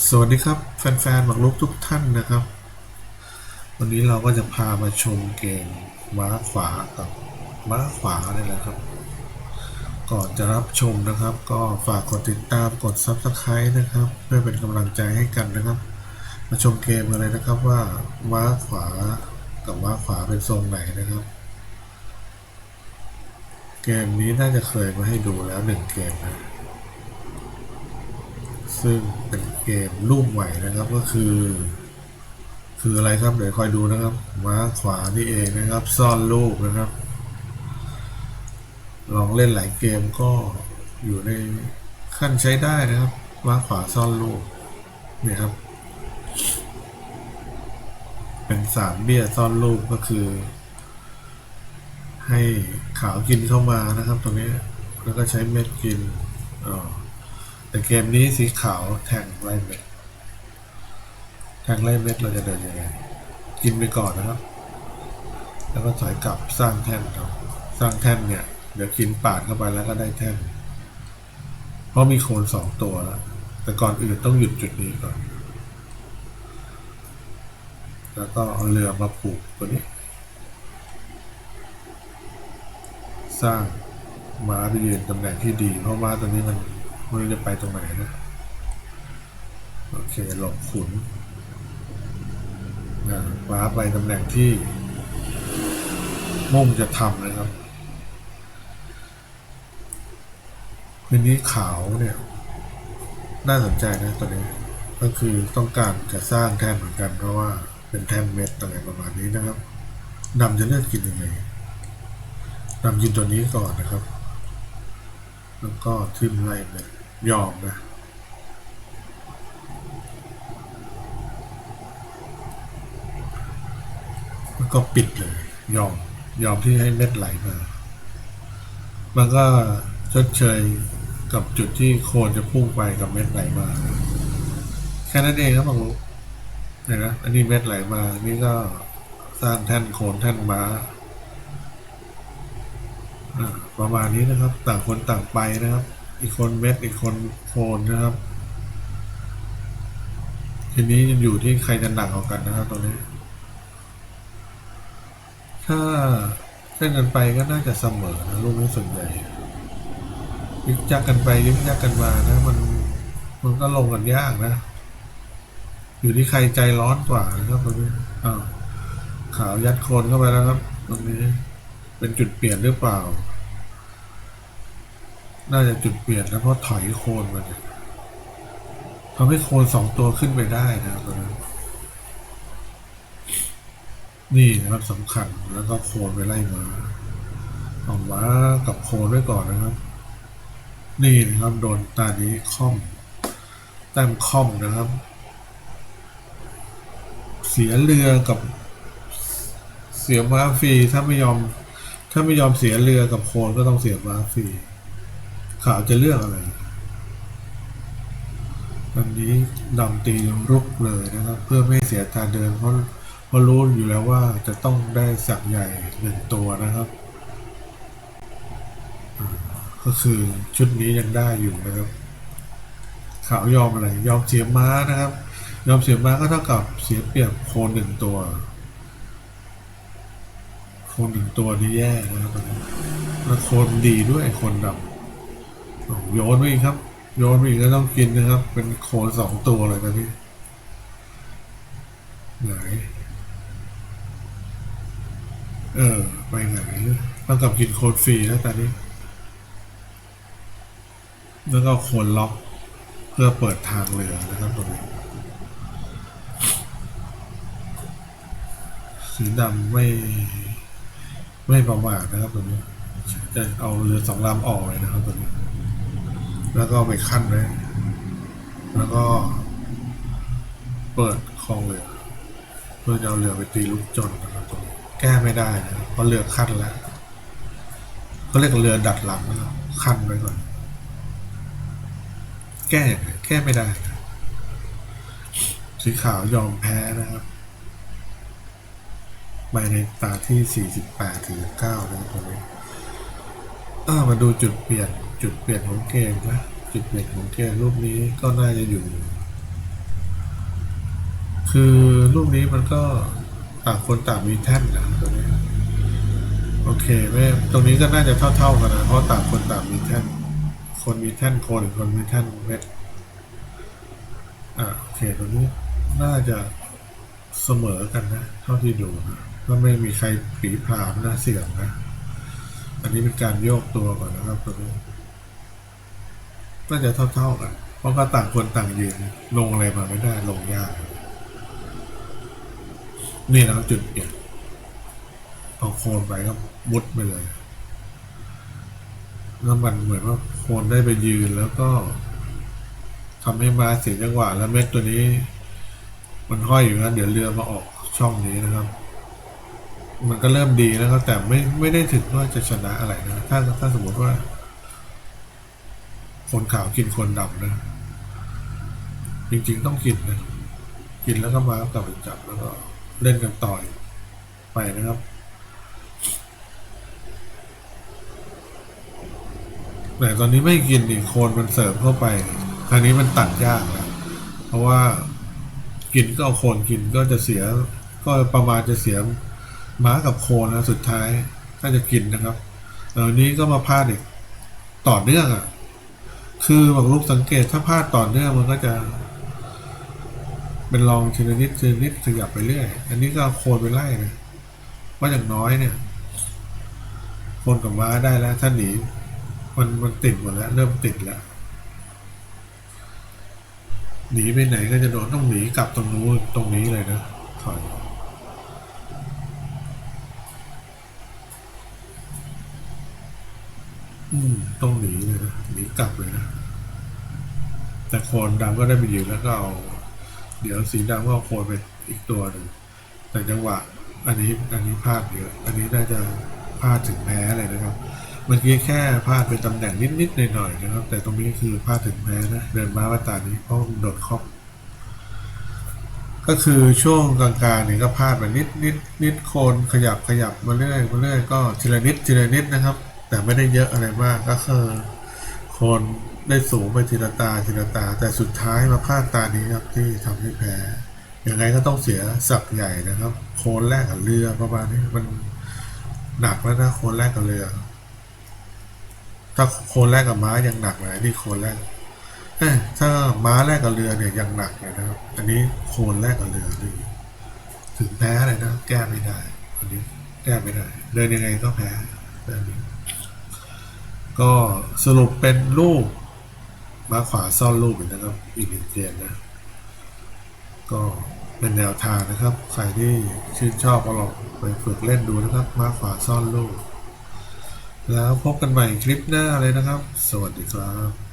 สวัสดีครับ แฟนๆหมักลุกทุกท่านนะครับ วันนี้เราก็จะพามาชมเกมม้าขวากับม้าขวาเนี่ยแหละครับ ก่อนจะรับชมนะครับ ก็ฝากกดติดตามกด Subscribe นะครับ เพื่อเป็นกำลังใจให้กันนะครับ มาชมเกมกันเลยนะครับว่าม้าขวากับม้าขวาเป็นทรงไหนนะครับ เกมนี้น่าจะเคยมาให้ดูแล้วหนึ่งเกมนะซึ่งเป็น เกมรูปใหม่นะครับก็คือ คืออะไรครับเดี๋ยวคอยดูนะครับม้าขวานี่เองนะครับ ซ่อนลูกนะครับ ลองเล่นหลายเกมก็อยู่ในขั้นใช้ได้นะครับม้าขวาซ่อนลูกเนี่ยครับ เป็นสามเบี้ยซ่อนลูกก็คือ ให้ขาวกินเข้ามานะครับตรงนี้แล้วก็ใช้เม็ดกินอ๋อ แต่เกมนี้สีขาวแทงไล่เม็ดแทงไล่เม็ดเราจะเดินยังไง กินไปก่อนนะครับ แล้วก็ถอยกลับสร้างแท่นครับ สร้างแท่นเนี่ย เดี๋ยวกินปาดเข้าไปแล้วก็ได้แท่น เพราะมีโคนสองตัวแล้ว แต่ก่อนอื่นต้องหยุดจุดนี้ก่อน แล้วก็เอาเรือมาผูกตัวนี้ สร้างม้าไปยืนตำแหน่งที่ดี เพราะม้าตัวนี้มัน ไม่รู้จะไปตรงไหนนะ โอเคหลบขุนนะม้าไปตำแหน่งที่ มุ่งจะทำนะครับพื้นที่ขาวเนี่ย น่าสนใจนะตัวนี้ก็คือต้องการจะสร้างแท่นเหมือนกันเพราะว่าเป็นแท่นเม็ดอะไรประมาณนี้นะครับนำจะเลือกกินยังไงนำกินตัวนี้ก่อนนะครับ แล้วก็ทิมไล่ไปย ยอมนะแล้วก็ปิดเลย ยอม ยอมที่ให้เม็ดไหลมา มันก็ชดเชยกับจุดที่โคนจะพุ่งไปกับเม็ดไหลมา แค่นั้นเองครับบางลูกเห็นนะอันนี้เม็ดไหลมา นี่ก็สร้างแท่นโคนแท่นม้าอ่าประมาณนี้นะครับ ต่างคนต่างไปนะครับ อีกคนเม็ดอีกคนโคนนะครับ ทีนี้ยังอยู่ที่ใครจะหนักกว่ากันนะครับตรงนี้ ถ้าเล่นกันไปก็น่าจะเสมอนะลูกนี้ส่วนใหญ่ยึกยักกันไปยึกยักกันมานะมันมันก็ลงกันยากนะ อยู่ที่ใครใจร้อนกว่านะครับตรงนี้อ้าวขาวยัดโคนเข้าไปแล้วครับ ตรงนี้ เป็นจุดเปลี่ยนหรือเปล่า น่าจะจุดเปลี่ยนนะเพราะถอยโคนมาเนี่ยทำให้โคนสองตัวขึ้นไปได้นะครับตอนนั้นนี่นะครับสำคัญแล้วก็โคนไปไล่มาเอามากับโคนไว้ก่อนนะครับ นี่นะครับโดนตานี้ค่อมแต้มค่อมนะครับ เสียเรือกับ เสียม้าฟรีถ้าไม่ยอม ถ้าไม่ยอมเสียเรือกับโคนก็ต้องเสียม้าฟรี ข่าวจะเลือกอะไรอันนี้ดำตีรุกเลยนะครับ เพื่อไม่เสียทางเดินเพราะเพราะรู้อยู่แล้วว่าจะต้องได้สักใหญ่หนึ่งตัวนะครับ ก็คือชุดนี้ยังได้อยู่นะครับ ขาวยอมอะไร ยอมเสียม้านะครับ ยอมเสียม้าก็เท่ากับเสียเปรียบโคนหนึ่งตัว โคนหนึ่งตัวนี่แย่นะครับแล้วโคนดีด้วยโคนดำ โยนไปอีกครับ โยนไปอีกก็ต้องกินนะครับ เป็นโคนสองตัวเลยนะพี่ไหนเออ ไปไหนต้องกับกินโคนฟรีแล้วตอนนี้ แล้วก็โคนล็อกเพื่อเปิดทางเรือนะครับตรงนี้สีดำไม่ไม่ประมาทนะครับตัวนี้จะเอาเรือสองลำออกเลยนะครับตัวนี้ แล้วก็ไปขั้นไว้แล้วก็ เปิดคลองเรือเพื่อจะเอาเรือไปตีลูกจนนะครับตัวนี้แก้ไม่ได้นะเพราะเรือขั้นแล้วเขาเรียกเรือดัดหลังนะครับขั้นไว้ก่อน แก้ยังไงแก้ไม่ได้ สีขาวยอมแพ้นะครับไปในตาที่ 48ถึง9นะครับตรงนี้อ่ามาดูจุดเปลี่ยน จุดเปลี่ยนของเกมนะจุดเปลี่ยนของเกมรูปนี้ก็น่าจะอยู่ คือรูปนี้มันก็ต่างคนต่างมีแท่นนะตัวนี้โอเคไม่ตรงนี้ก็น่าจะเท่า ๆกันนะเพราะต่างคนต่างมีแท่น คนมีแท่นโคนอีกคนมีแท่นเม็ดอ่าโอเคตรงนี้น่าจะเสมอกันนะ เท่าที่ดูนะก็ไม่มีใครผีผลามนะเสี่ยงนะ อันนี้เป็นการโยกตัวก่อนนะครับตัวนี้ น่าจะเท่าๆกัน เพราะก็ต่างคนต่างยืนลงอะไรมาไม่ได้ลงยาก นี่นะจุดเปลี่ยนเอาโคนไปก็มุดไปเลยแล้วมันเหมือนว่าโคนได้ไปยืนแล้วก็ทำให้มาเสียจังหวะแล้วเม็ดตัวนี้ มันห้อยอยู่นะเดี๋ยวเรือมาออกช่องนี้นะครับ มันก็เริ่มดีแล้วครับแต่ไม่ไม่ได้ถึงว่าจะชนะอะไรนะ ถ้าถ้าสมมติว่า คนขาวกินคนดำนะจริงๆต้องกินนะกินแล้วก็มากลับไปจับแล้วก็เล่นกันต่อยไปนะครับ แต่ตอนนี้ไม่กินนี่โคนมันเสริมเข้าไปคราวนี้มันตัดยากนะเพราะว่ากินก็เอาโคนกินก็จะเสีย ก็ประมาณจะเสียม้ากับโคนนะสุดท้ายถ้าจะกินนะครับเออนี้ก็มาพลาดอีกต่อเนื่องอะ คือบางลูกสังเกตถ้าพลาดต่อเนื่องมันก็จะ เป็นรองทีละนิดทีละนิดขยับไปเรื่อย อันนี้ก็เอาโคนไปไล่นะว่าอย่างน้อยเนี่ยโคนกับม้าได้แล้วถ้าหนีมันมันติดหมดแล้ว เริ่มติดแล้วหนีไปไหนก็จะโดนต้องหนีกลับตรงนู้นตรงนี้เลยนะถอย อืมต้องหนีเลยนะหนีกลับเลยนะแต่โคนดำก็ได้ไปยืนแล้วก็เอาเดี๋ยวสีดำก็เอาโคนไปอีกตัวหนึ่งแต่จังหวะอันนี้อันนี้พลาดเยอะอันนี้น่าจะพลาดถึงแพ้เลยนะครับเมื่อกี้แค่พลาดไปตำแหน่งนิดๆหน่อยๆนะครับ แต่ตรงนี้คือพลาดถึงแพ้นะเดินมาว่าตานี้เพราะโดดครอบก็คือช่วงกลางๆเนี่ยก็พลาดไปนิดนิดนิดโคนขยับขยับมาเรื่อยมาเรื่อยก็ทีละนิดทีละนิดนะครับ แต่ไม่ได้เยอะอะไรมากก็คือคนได้สูงไปทีละตาทีละตา แต่สุดท้ายมาพลาดตานี้ครับที่ทำให้แพ้ยังไงก็ต้องเสียสักใหญ่นะครับ โคนแรกกับเรือประมาณนี้มันหนักแล้วนะโคนแรกกับเรือ ถ้าโคนแรกกับม้ายังหนักเลยนี่โคนแรกถ้าม้าแรกกับเรือเนี่ยยังหนักเลยนะครับ อันนี้โคนแรกกับเรือนี่ถึงแพ้เลยนะ แก้ไม่ได้ อันนี้แก้ไม่ได้เดินยังไงก็แพ้แบบนี้ ก็สรุปเป็นลูกม้าขวาซ่อนลูกอีกนะครับ อีกหนึ่งเกมนะ ก็เป็นแนวทางนะครับ ใครที่ชื่นชอบก็ลองไปฝึกเล่นดูนะครับม้าขวาซ่อนลูกแล้วพบกันใหม่คลิปหน้าเลยนะครับ สวัสดีครับ